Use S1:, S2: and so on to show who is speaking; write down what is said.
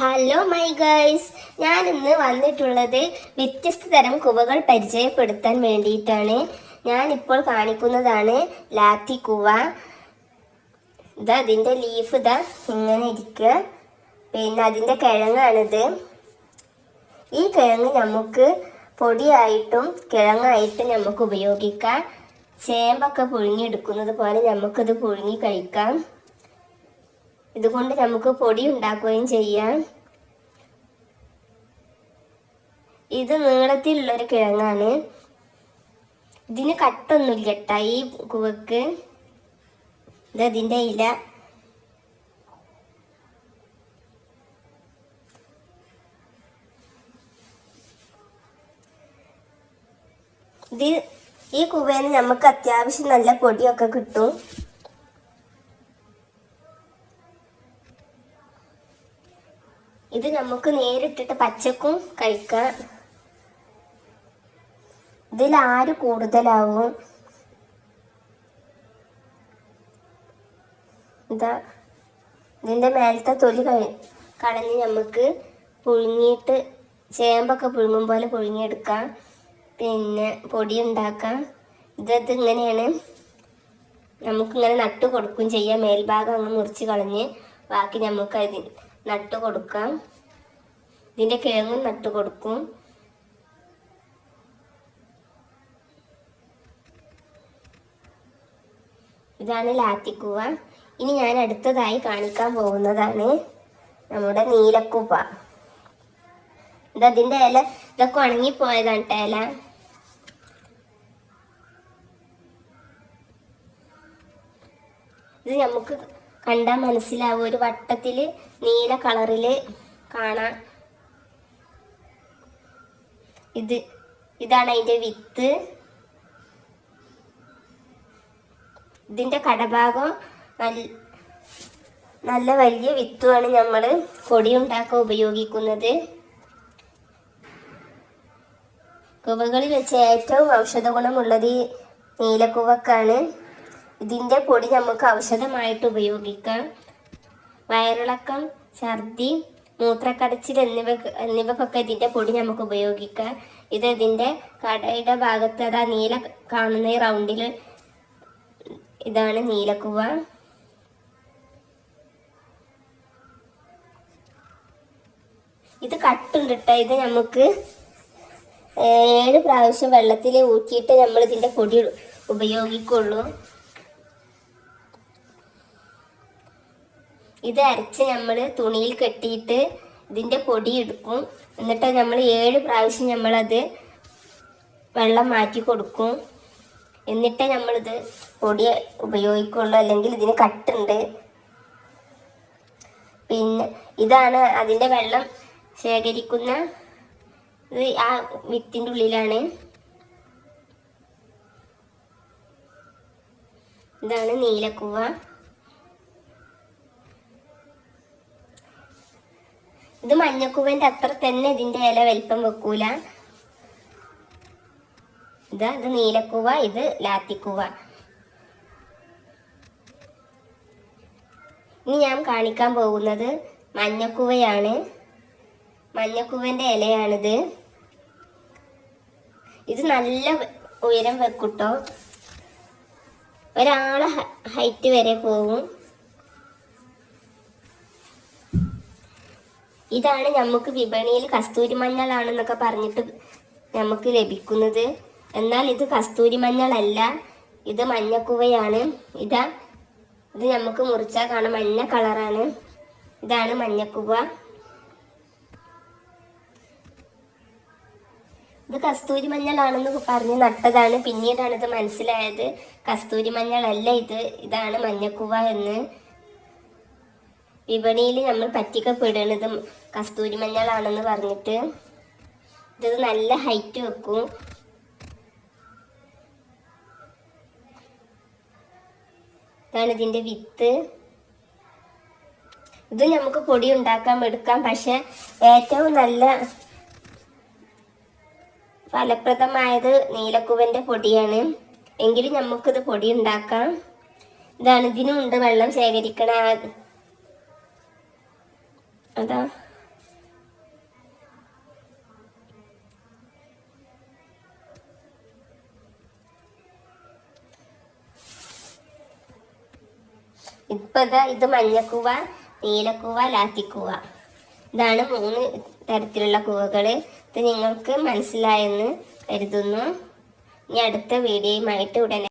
S1: Hello my girls ഞാൻ ഇന്ന് വന്നിട്ടുള്ളത് വ്യത്യസ്ത തരം കുവകൾ പരിചയപ്പെടുത്താൻ വേണ്ടിയിട്ടാണ്. ഞാൻ ഇപ്പോൾ കാണിക്കുന്നതാണ് ലാത്തി കുവ. ഇതാ അതിന്റെ ലീഫ് ഇതാ ഇങ്ങനെ ഇരിക്കുക പിന്നെ അതിന്റെ കിഴങ്ങാണിത്. ഈ കിഴങ്ങ് നമുക്ക് പൊടിയായിട്ടും കിഴങ്ങായിട്ടും നമുക്ക് ഉപയോഗിക്കാം. ചേമ്പൊക്കെ പുഴുങ്ങിയെടുക്കുന്നത് പോലെ നമുക്കിത് പുഴുങ്ങി കഴിക്കാം. ഇതുകൊണ്ട് നമുക്ക് പൊടി ഉണ്ടാക്കുകയും ചെയ്യാം. ഇത് നീളത്തിലുള്ളൊരു കിഴങ്ങാണ്. ഇതിന് കട്ടൊന്നുമില്ല കേട്ടാ. ഈ കുവക്ക് ഇത് അതിന്റെ ഇല. ഇത് ഈ കുവേന്ന് നമുക്ക് അത്യാവശ്യം നല്ല പൊടിയൊക്കെ കിട്ടും. ഇത് നമുക്ക് നേരിട്ടിട്ട് പച്ചക്കും കഴിക്കാം. ഇതിൽ ആര് കൂടുതലാവും? ഇതാ ഇതിന്റെ മേലത്തെ തൊലി കഴി കളഞ്ഞ് നമുക്ക് പുഴുങ്ങിയിട്ട് ചേമ്പൊക്കെ പുഴുങ്ങും പോലെ പുഴുങ്ങിയെടുക്കാം. പിന്നെ പൊടി ഉണ്ടാക്കാം. ഇതത് ഇങ്ങനെയാണ്. നമുക്കിങ്ങനെ നട്ട് കൊടുക്കും ചെയ്യാം. മേൽഭാഗം അങ്ങ് മുറിച്ച് കളഞ്ഞ് ബാക്കി നമുക്ക് അത് നട്ട് കൊടുക്കാം. ഇതിന്റെ കിഴങ്ങും നട്ട് കൊടുക്കും. ഇതാണ് ലാത്തിക്കുവ. ഇനി ഞാൻ അടുത്തതായി കാണിക്കാൻ പോകുന്നതാണ് നമ്മുടെ നീലക്കുവ. ഇത് അതിന്റെ ഇല ഇതൊക്കെ ഉണങ്ങിപ്പോയതാണ് ഇല. ഇത് നമുക്ക് കണ്ടാൽ മനസ്സിലാവും. ഒരു വട്ടത്തിൽ നീല കളറിൽ കാണാം ഇത് ഇതാണ് അതിന്റെ വിത്ത്. ഇതിന്റെ കടഭാഗം നല്ല നല്ല വലിയ വിത്തുമാണ് നമ്മൾ കൊടി ഉണ്ടാക്കാൻ ഉപയോഗിക്കുന്നത്. കുവകളിൽ വെച്ച് ഏറ്റവും ഔഷധ ഗുണമുള്ളത് നീലക്കുവക്കാണ്. ഇതിന്റെ പൊടി നമുക്ക് ഔഷധമായിട്ട് ഉപയോഗിക്കാം. വയറിളക്കം ഛർദി മൂത്രക്കടച്ചിൽ എന്നിവ എന്നിവക്കൊക്കെ ഇതിന്റെ പൊടി നമുക്ക് ഉപയോഗിക്കാം. ഇത് ഇതിന്റെ കടയുടെ ഭാഗത്ത് അതാ നീല കാണുന്ന ഈ റൗണ്ടിൽ ഇതാണ് നീലക്കുവ. ഇത് കട്ടുണ്ട് ട്ടോ. ഇത് നമുക്ക് ഏഴ് പ്രാവശ്യം വെള്ളത്തിൽ ഊറ്റിയിട്ട് നമ്മൾ ഇതിന്റെ പൊടി ഉപയോഗിക്കുള്ളൂ. ഇത് അരച്ച് നമ്മൾ തുണിയിൽ കെട്ടിയിട്ട് ഇതിന്റെ പൊടി എടുക്കും. എന്നിട്ട് നമ്മൾ ഏഴ് പ്രാവശ്യം നമ്മളത് വെള്ളം മാറ്റി കൊടുക്കും. എന്നിട്ടേ നമ്മളിത് പൊടി ഉപയോഗിക്കുള്ളൂ. അല്ലെങ്കിൽ ഇതിന് കട്ടുണ്ട്. പിന്നെ ഇതാണ് അതിന്റെ വെള്ളം ശേഖരിക്കുന്ന ഇത് ആ വിത്തിന്റെ ഉള്ളിലാണ്. ഇതാണ് നീലക്കുവ. ഇത് മഞ്ഞക്കൂവന്റെ അത്ര തന്നെ ഇതിന്റെ ഇല വലിപ്പം വെക്കൂല. ഇതാ ഇത് നീലക്കൂവ ഇത് ലാത്തിക്കൂവ. ഇനി ഞാൻ കാണിക്കാൻ പോകുന്നത് മഞ്ഞക്കൂവയാണ്. മഞ്ഞക്കൂവന്റെ ഇലയാണിത്. ഇത് നല്ല ഉയരം വെക്കൂട്ടോ. ഒരാളെ ഹൈറ്റ് വരെ പോകും ഇതാണ് നമുക്ക് വിപണിയിൽ കസ്തൂരി മഞ്ഞളാണെന്നൊക്കെ പറഞ്ഞിട്ട് നമുക്ക് ലഭിക്കുന്നത്. എന്നാൽ ഇത് കസ്തൂരി മഞ്ഞളല്ല. ഇത് മഞ്ഞക്കുവയാണ്. ഇതാ ഇത് നമുക്ക് മുറിച്ചാൽ കാണാം. മഞ്ഞ കളറാണ്. ഇതാണ് മഞ്ഞക്കുവ. ഇത് കസ്തൂരി മഞ്ഞളാണെന്ന് പറഞ്ഞ് നട്ടതാണ്. പിന്നീടാണ് ഇത് മനസ്സിലായത്. കസ്തൂരി മഞ്ഞളല്ല ഇത്. ഇതാണ് മഞ്ഞക്കുവ എന്ന്. വിപണിയിൽ നമ്മൾ പറ്റിക്കപ്പെടണത് കസ്തൂരി മഞ്ഞളാണെന്ന് പറഞ്ഞിട്ട് ഇത് നല്ല ഹൈറ്റ് വെക്കും. ഇതാണ് ഇതിന്റെ വിത്ത്. ഇത് നമുക്ക് പൊടി ഉണ്ടാക്കാൻ എടുക്കാം പക്ഷെ ഏറ്റവും നല്ല ഫലപ്രദമായത് നീലക്കുവന്റെ പൊടിയാണ്. എങ്കിലും നമുക്കിത് പൊടി ഉണ്ടാക്കാം. ഇതാണ് ഇതിനും ഉണ്ട് വെള്ളം ശേഖരിക്കണ അതാ. ഇപ്പതാ ഇത് മഞ്ഞക്കൂവ നീലക്കൂവ ലാത്തിക്കൂവ. ഇതാണ് മൂന്ന് തരത്തിലുള്ള കൂവകൾ ഇത് നിങ്ങൾക്ക് മനസ്സിലായെന്ന് കരുതുന്നു. ഇനി അടുത്ത വീഡിയോയുമായിട്ട് ഉടനെ